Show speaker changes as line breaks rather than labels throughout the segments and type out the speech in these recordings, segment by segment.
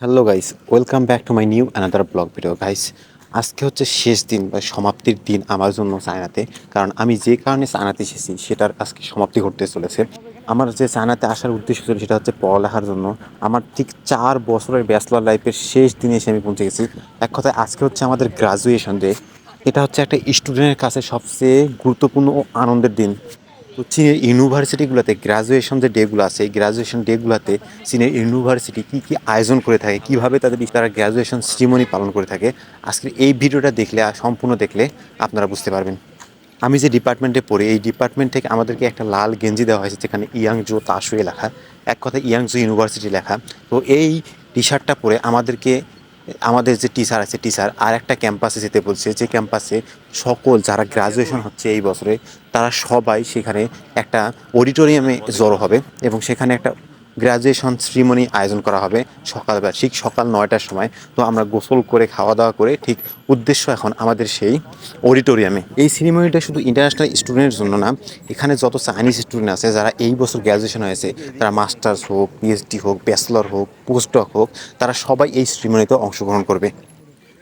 Hello guys welcome back to my new another blog video guys আজকে হচ্ছে শেষ দিন বা সমাপ্তির দিন আমার জন্য চায়নাতে। কারণ আমি যে কারণে চায়নাতে এসেছি, সেটার আজকে সমাপ্তি ঘটতে চলেছে। আমার যে চায়নাতে আসার উদ্দেশ্য ছিল সেটা হচ্ছে পড়ালেখার জন্য। আমার ঠিক চার বছরের ব্যাচলার লাইফের শেষ দিনে এসে আমি পৌঁছে গেছি। এক কথায়, আজকে হচ্ছে আমাদের গ্রাজুয়েশন ডে এটা হচ্ছে একটা স্টুডেন্টের কাছে সবচেয়ে গুরুত্বপূর্ণ ও আনন্দের দিন। চীনের ইউনিভার্সিটিগুলোতে গ্রাজুয়েশন যে ডেগুলো আছে, এই গ্রাজুয়েশন ডেগুলোতে চীনের ইউনিভার্সিটি কী কী আয়োজন করে থাকে, কীভাবে তাদের তারা গ্রাজুয়েশন সিরিমনি পালন করে থাকে, আজকের এই ভিডিওটা দেখলে সম্পূর্ণ দেখলে আপনারা বুঝতে পারবেন। আমি যে ডিপার্টমেন্টে পড়ি, এই ডিপার্টমেন্ট থেকে আমাদেরকে একটা লাল গেঞ্জি দেওয়া হয়েছে, যেখানে ইয়াংজো তাশুয়ে লেখা। এক কথা ইয়াংজো ইউনিভার্সিটি লেখা। তো এই টি শার্টটা পরে আমাদেরকে আমাদের যে টিচার আছে টিচার আর একটা ক্যাম্পাসে যেতে বলছে, যে ক্যাম্পাসে সকল যারা গ্রাজুয়েশন হচ্ছে এই বছরে, তারা সবাই সেখানে একটা অডিটোরিয়ামে জড়ো হবে এবং সেখানে একটা গ্রাজুয়েশন শ্রীমণি আয়োজন করা হবে সকালবেলা ঠিক সকাল নয়টার সময়। তো আমরা গোসল করে খাওয়া দাওয়া করে ঠিক উদ্দেশ্য এখন আমাদের সেই অডিটোরিয়ামে এই সিরিমনিটা শুধু ইন্টারন্যাশনাল স্টুডেন্টের জন্য না, এখানে যত চাইনিজ স্টুডেন্ট আছে যারা এই বছর গ্র্যাজুয়েশন হয়েছে, তারা মাস্টার্স হোক পিএইচডি হোক ব্যাচেলর হোক পোস্টডক হোক, তারা সবাই এই সিরিমনিতে অংশগ্রহণ করবে।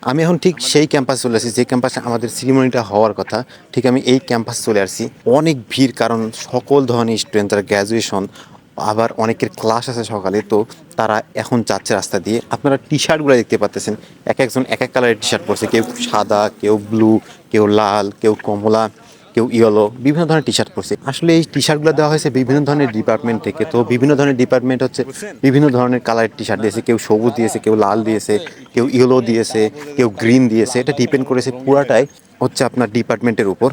আমি এখন ঠিক সেই ক্যাম্পাসে চলে আসছি যে ক্যাম্পাসে আমাদের সিরিমনিটা হওয়ার কথা, ঠিক আমি এই ক্যাম্পাসে চলে আসছি অনেক ভিড়, কারণ সকল ধরনের স্টুডেন্ট তারা গ্র্যাজুয়েশন আবার অনেকের ক্লাস আছে সকালে, তো তারা এখন যাচ্ছে রাস্তা দিয়ে। আপনারা টি শার্টগুলো দেখতে পাচ্ছেন এক একজন এক এক কালারের টি শার্ট পরছে। কেউ সাদা, কেউ ব্লু কেউ লাল, কেউ কমলা, কেউ ইয়েলো বিভিন্ন ধরনের টি শার্ট পরছে। আসলে এই টি শার্টগুলো দেওয়া হয়েছে বিভিন্ন ধরনের ডিপার্টমেন্ট থেকে। তো বিভিন্ন ধরনের ডিপার্টমেন্ট হচ্ছে বিভিন্ন ধরনের কালারের টি শার্ট দিয়েছে। কেউ সবুজ দিয়েছে, কেউ লাল দিয়েছে, কেউ ইয়েলো দিয়েছে, কেউ গ্রিন দিয়েছে। এটা ডিপেন্ড করেছে পুরাটাই হচ্ছে আপনার ডিপার্টমেন্টের উপর।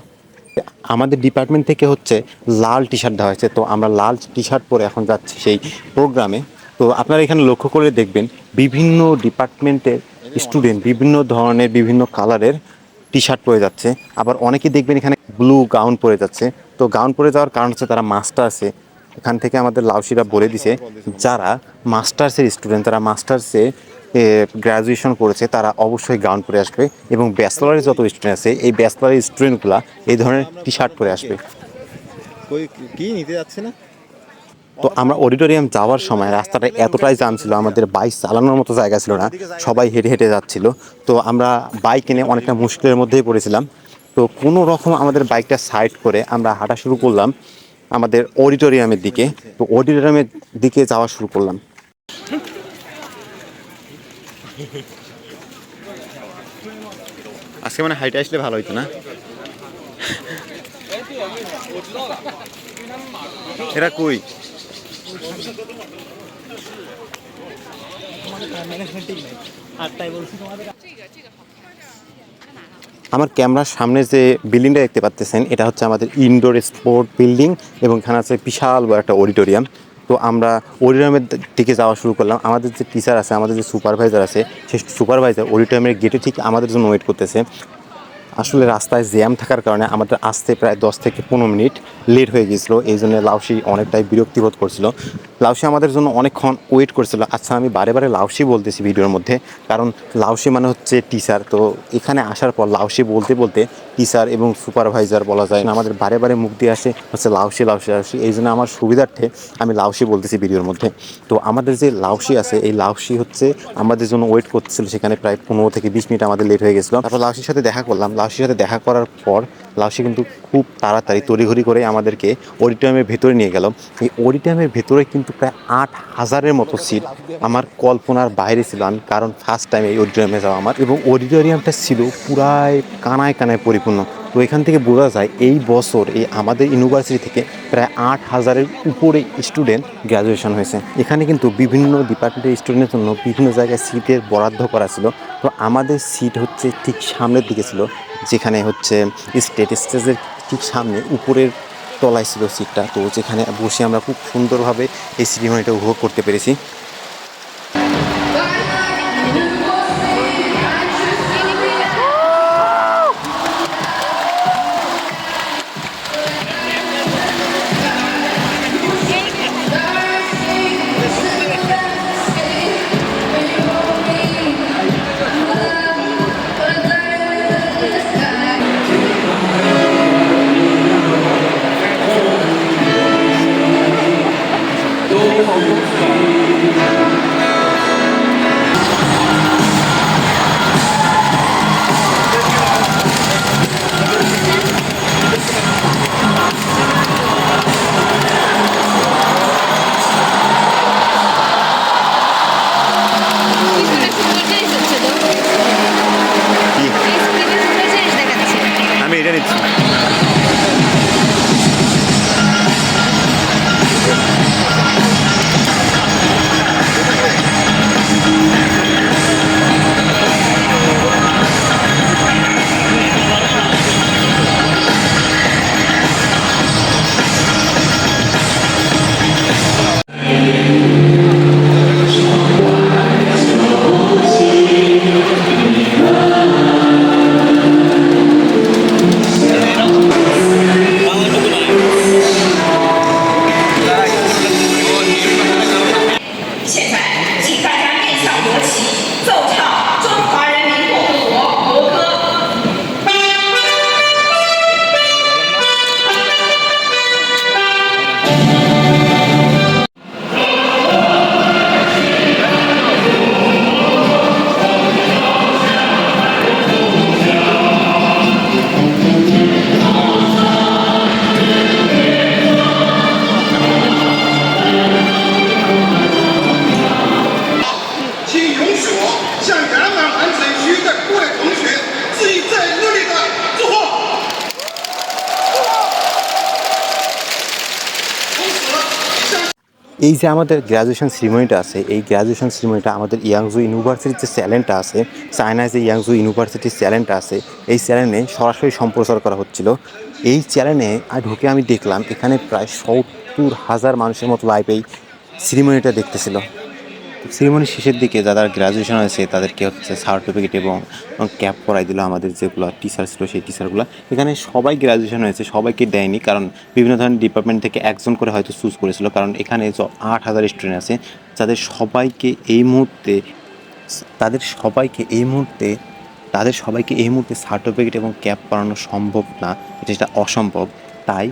আমাদের ডিপার্টমেন্ট থেকে হচ্ছে লাল টি শার্ট দেওয়া হয়েছে। তো আমরা লাল টি শার্ট পরে এখন যাচ্ছি সেই প্রোগ্রামে তো আপনারা এখানে লক্ষ্য করে দেখবেন, বিভিন্ন ডিপার্টমেন্টের স্টুডেন্ট বিভিন্ন ধরনের, বিভিন্ন কালারের টি শার্ট পরে যাচ্ছে। আবার অনেকেই দেখবেন এখানে ব্লু গাউন পরে যাচ্ছে। তো গাউন পরে যাওয়ার কারণ হচ্ছে তারা মাস্টার্সে এখান থেকে আমাদের লাউসিরা বলে দিছে, যারা মাস্টার্সের স্টুডেন্ট তারা মাস্টার্সে গ্র্যাজুয়েশন করেছে তারা অবশ্যই গাউন পরে আসবে এবং ব্যাচেলারের যত স্টুডেন্ট আছে এই ব্যাচেলারের স্টুডেন্টগুলো এই ধরনের টি শার্ট পরে আসবে।
কই কি নিতে যাচ্ছে না?
তো আমরা অডিটোরিয়াম যাওয়ার সময় রাস্তাটা এতটাই জাম ছিল আমাদের বাইক চালানোর মতো জায়গা ছিল না সবাই হেঁটে হেঁটে যাচ্ছিল। তো আমরা বাইক এনে অনেকটা মুশকিলের মধ্যেই পড়েছিলাম। তো কোনো রকম আমাদের বাইকটা সাইড করে আমরা হাঁটা শুরু করলাম আমাদের অডিটোরিয়ামের দিকে। তো অডিটোরিয়ামের দিকে যাওয়া শুরু করলাম। আজকে মানে হাইটে আসলে ভালো হইতো না। এরা কই? আমার ক্যামেরার সামনে যে বিল্ডিংটা দেখতে পাচ্ছেন, এটা হচ্ছে আমাদের ইনডোর স্পোর্ট বিল্ডিং এবং এখানে আছে বিশাল বড় একটা অডিটোরিয়াম তো আমরা অডিটোরিয়ামের দিকে যাওয়া শুরু করলাম। আমাদের যে টিচার আছে, আমাদের যে সুপারভাইজার আছে সেই সুপারভাইজার অডিটোরিয়ামের গেটে ঠিক আমাদের জন্য ওয়েট করতেছে। আসলে রাস্তায় জ্যাম থাকার কারণে আমাদের আসতে প্রায় দশ থেকে পনেরো মিনিট লেট হয়ে গিয়েছিল, এই জন্য লাউসি অনেকটাই বিরক্তিবোধ করছিল। লাউসি আমাদের জন্য অনেকক্ষণ ওয়েট করছিল। আচ্ছা আমি বারে বারে লাউসি বলতেছি ভিডিওর মধ্যে, কারণ লাউসি মানে হচ্ছে টিচার তো এখানে আসার পর লাউসি বলতে বলতে টিচার এবং সুপারভাইজার বলা যায় না, আমাদের বারে বারে মুখ দিয়ে আসে, হচ্ছে লাউসি লাউসি লাউসি, এই জন্য আমার সুবিধার্থে আমি লাউসি বলতেছি ভিডিওর মধ্যে। তো আমাদের যে লাউসি আছে, এই লাউসি হচ্ছে আমাদের জন্য ওয়েট করতেছিল সেখানে প্রায় পনেরো থেকে বিশ মিনিট আমাদের লেট হয়ে গেছিল তারপর লাউসির সাথে দেখা করলাম লাউসির সাথে দেখা করার পর লাউসি কিন্তু খুব তাড়াতাড়ি তড়িঘড়ি করে আমাদেরকে অডিটোরিয়ামের ভেতরে নিয়ে গেল। এই অডিটোরিয়ামের ভেতরে কিন্তু প্রায় আট হাজারের মতো সিট আমার কল্পনার বাইরে ছিল। আমি কারণ ফার্স্ট টাইম এই অডিটোরিয়ামে যাওয়া আমার এবং অডিটোরিয়ামটা ছিল পুরাই কানায় কানায় পরিপূর্ণ। তো এখান থেকে বোঝা যায় এই বছর এই আমাদের ইউনিভার্সিটি থেকে প্রায় আট হাজারের উপরে স্টুডেন্ট গ্র্যাজুয়েশন হয়েছে। এখানে কিন্তু বিভিন্ন ডিপার্টমেন্টের স্টুডেন্টের জন্য বিভিন্ন জায়গায় সিটের বরাদ্দ করা ছিল। তো আমাদের সিট হচ্ছে ঠিক সামনের দিকে ছিল, যেখানে হচ্ছে স্টেট স্টেজের ঠিক সামনে উপরের তলায় ছিল সিটটা তো যেখানে বসে আমরা খুব সুন্দরভাবে এই সিনেমাটা উপভোগ করতে পেরেছি। এই যে আমাদের গ্র্যাজুয়েশন সিরিমনিটা আছে, এই গ্র্যাজুয়েশন সিরিমনিটা আমাদের ইয়াংজু ইউনিভার্সিটির যে চ্যালেঞ্জটা আছে চায়নায় যে ইয়াংজু ইউনিভার্সিটির চ্যালেঞ্জটা আছে, এই চ্যানেলে সরাসরি সম্প্রচার করা হচ্ছিল। এই চ্যানেলে ঢুকে আমি দেখলাম এখানে প্রায় সত্তর হাজার মানুষের মতো লাইভ এই সিরিমনিটা দেখতেছিল। সিরিমনির শেষের দিকে যারা গ্র্যাজুয়েশন হয়েছে, তাদেরকে হচ্ছে সার্টিফিকেট এবং ক্যাপ করাই দিল আমাদের যেগুলো টিচার ছিল সেই টিচারগুলো এখানে সবাই গ্র্যাজুয়েশন হয়েছে, সবাইকে দেয়নি, কারণ বিভিন্ন ধরনের ডিপার্টমেন্ট থেকে একজন করে হয়তো চুজ করেছিল, কারণ এখানে আট হাজার স্টুডেন্ট আছে, যাদের সবাইকে এই মুহূর্তে, তাদের সবাইকে এই মুহূর্তে, তাদের সবাইকে এই মুহূর্তে সার্টিফিকেট এবং ক্যাপ করানো সম্ভব না, যেটা অসম্ভব, তাই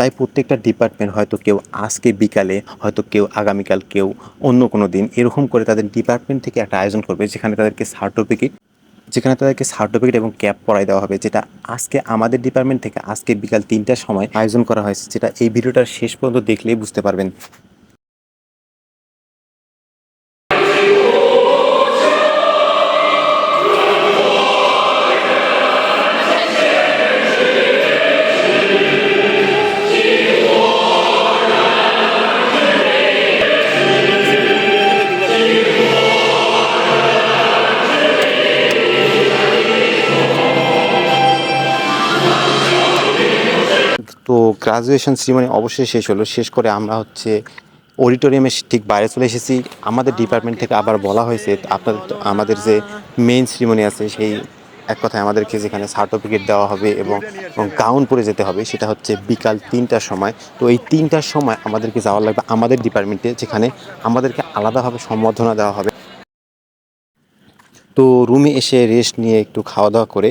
তাই প্রত্যেকটা ডিপার্টমেন্ট হয়তো কেউ আজকে বিকালে, হয়তো কেউ আগামীকাল, কেউ অন্য কোনো দিন এরকম করে তাদের ডিপার্টমেন্ট থেকে একটা আয়োজন করবে, যেখানে তাদেরকে সার্টিফিকেট যেখানে তাদেরকে সার্টিফিকেট এবং ক্যাপ পরাই দেওয়া হবে, যেটা আজকে আমাদের ডিপার্টমেন্ট থেকে আজকে বিকাল তিনটার সময় আয়োজন করা হয়েছে যেটা এই ভিডিওটার শেষ পর্যন্ত দেখলেই বুঝতে পারবেন। তো গ্রাজুয়েশন সিরিমনি অবশ্যই শেষ হলো। শেষ করে আমরা হচ্ছে অডিটোরিয়ামে ঠিক বাইরে চলে এসেছি। আমাদের ডিপার্টমেন্ট থেকে আবার বলা হয়েছে, আপনাদের আমাদের যে মেইন সিরিমনি আছে, সেই এক কথায় আমাদেরকে যেখানে সার্টিফিকেট দেওয়া হবে এবং গাউন পরে যেতে হবে, সেটা হচ্ছে বিকাল তিনটার সময়। তো এই তিনটার সময় আমাদেরকে যাওয়া লাগবে আমাদের ডিপার্টমেন্টে যেখানে আমাদেরকে আলাদাভাবে সম্বর্ধনা দেওয়া হবে। তো রুমে এসে রেস্ট নিয়ে একটু খাওয়া দাওয়া করে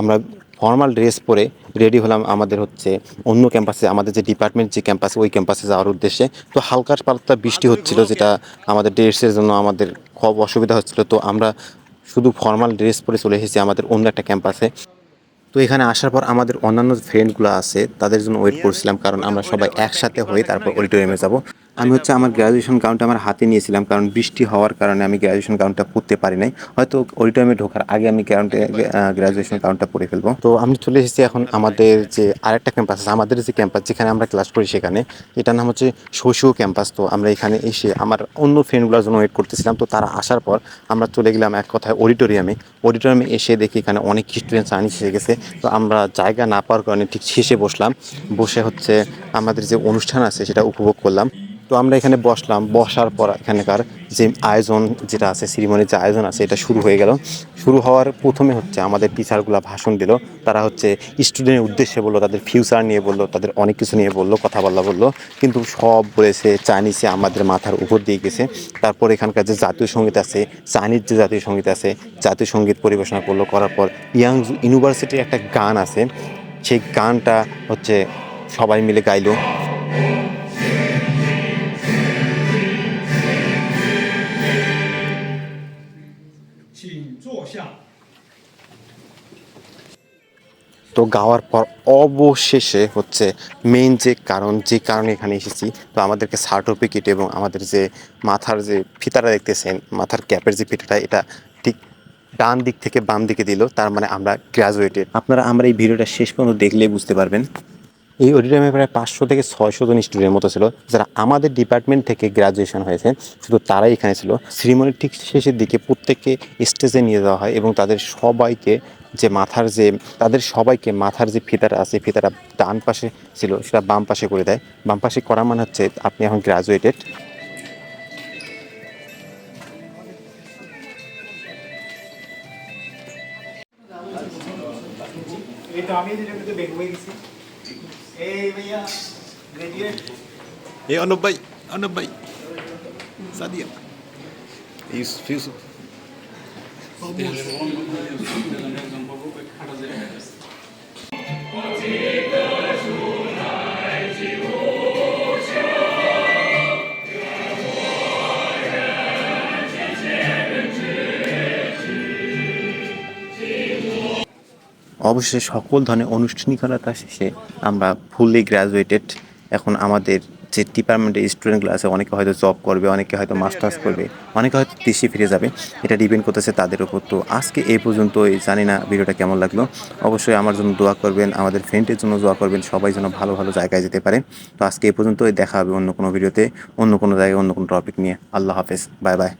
আমরা ফর্মাল ড্রেস পরে রেডি হলাম আমাদের হচ্ছে অন্য ক্যাম্পাসে আমাদের যে ডিপার্টমেন্ট যে ক্যাম্পাসে ওই ক্যাম্পাসে যাওয়ার উদ্দেশ্যে। তো হালকা পাতলা বৃষ্টি হচ্ছিল যেটা আমাদের ড্রেসের জন্য আমাদের খুব অসুবিধা হচ্ছিল। তো আমরা শুধু ফর্মাল ড্রেস পরে চলে এসেছি আমাদের অন্য একটা ক্যাম্পাসে তো এখানে আসার পর আমাদের অন্যান্য ফ্রেন্ডগুলো আছে তাদের জন্য ওয়েট করছিলাম কারণ আমরা সবাই একসাথে হয়ে তারপর অডিটোরিয়ামে যাব। আমি হচ্ছে আমার গ্র্যাজুয়েশন গাউনটা আমার হাতে নিয়েছিলাম কারণ বৃষ্টি হওয়ার কারণে আমি গ্র্যাজুয়েশন গাউনটা পরতে পারি নাই। হয়তো অডিটোরিয়ামে ঢোকার আগে আমি গাউনটা গ্র্যাজুয়েশন গাউনটা পরে ফেলব। তো আমি চলে এসেছি এখন আমাদের যে আরেকটা ক্যাম্পাস আছে আমাদের যে ক্যাম্পাস যেখানে আমরা ক্লাস করি সেখানে। এটার নাম হচ্ছে শশীয় ক্যাম্পাস তো আমরা এখানে এসে আমার অন্য ফ্রেন্ডগুলোর জন্য ওয়েট করতেছিলাম। তো তারা আসার পর আমরা চলে গেলাম এক কথায় অডিটোরিয়ামে অডিটোরিয়ামে এসে দেখি এখানে অনেক স্টুডেন্ট আনি এসে গেছে। তো আমরা জায়গা না পাওয়ার কারণে ঠিক শেষে বসলাম। বসে হচ্ছে আমাদের যে অনুষ্ঠান আছে সেটা উপভোগ করলাম। তো আমরা এখানে বসলাম। বসার পর এখানকার যে আয়োজন যেটা আছে সিরিমনির যে আয়োজন আছে, এটা শুরু হয়ে গেল। শুরু হওয়ার প্রথমে হচ্ছে আমাদের টিচারগুলো ভাষণ দিল। তারা হচ্ছে স্টুডেন্টের উদ্দেশ্যে বলল, তাদের ফিউচার নিয়ে বলল, তাদের অনেক কিছু নিয়ে বলল, কথা বলা বলল। কিন্তু সব বলেছে চাইনিজে আমাদের মাথার উপর দিয়ে গেছে। তারপর এখানকার যে জাতীয় সংগীত আছে চাইনিজ যে জাতীয় সংগীত আছে, জাতীয় সংগীত পরিবেশনা করল, করার পর ইয়াং ইউনিভার্সিটির একটা গান আছে। সেই গানটা হচ্ছে সবাই মিলে গাইলো। তো গাওয়ার পর অবশেষে হচ্ছে মেইন যে কারণ, যে কারণে এখানে এসেছি, তো আমাদেরকে সার্টিফিকেট এবং আমাদের যে মাথার যে ফিতাটা দেখতেছেন, মাথার ক্যাপের যে ফিতাটা, এটা ঠিক ডান দিক থেকে বাম দিকে দিল, তার মানে আমরা গ্রাজুয়েটেড আপনারা আমরা এই ভিডিওটা শেষ পর্যন্ত দেখলেই বুঝতে পারবেন। এই অডিটোরিয়ামে প্রায় পাঁচশো থেকে ছয়শো জন স্টুডেন্টের মতো ছিল, যারা আমাদের ডিপার্টমেন্ট থেকে গ্রাজুয়েশন হয়েছে, শুধু তারাই এখানে ছিল। শ্রীমণির ঠিক শেষের দিকে প্রত্যেককে স্টেজে নিয়ে যাওয়া হয় এবং তাদের সবাইকে যে মাথার যে তাদের সবাইকে মাথার যে ফিতাটা আছে ফিতাটা ডান পাশে ছিল সেটা বাম পাশে করে দেয়। বাম পাশে করা মানে হচ্ছে আপনি এখন গ্রাজুয়েটেড
হয়ে এই
ভাই ভাই সাদিয়া। ইউসুফ
অবশেষে সকল ধরনের আনুষ্ঠানিকতা শেষে আমরা ফুললি গ্র্যাজুয়েটেড এখন আমাদের যে ডিপার্টমেন্টের স্টুডেন্টগুলো আছে, অনেকে হয়তো জব করবে, অনেকে হয়তো মাস্টার্স করবে, অনেকে হয়তো দেশে ফিরে যাবে। এটা ডিপেন্ড করতেছে তাদের উপর। তো আজকে এই পর্যন্তই, জানি না ভিডিওটা কেমন লাগল। অবশ্যই আমার জন্য দোয়া করবেন, আমাদের ফ্রেন্ডের জন্য দোয়া করবেন, সবাই যেন ভালো ভালো জায়গায় যেতে পারে। তো আজকে এই পর্যন্তই, দেখা হবে অন্য কোনো ভিডিওতে, অন্য কোনো জায়গায়, অন্য কোনো টপিক নিয়ে। আল্লাহ হাফেজ বাই বাই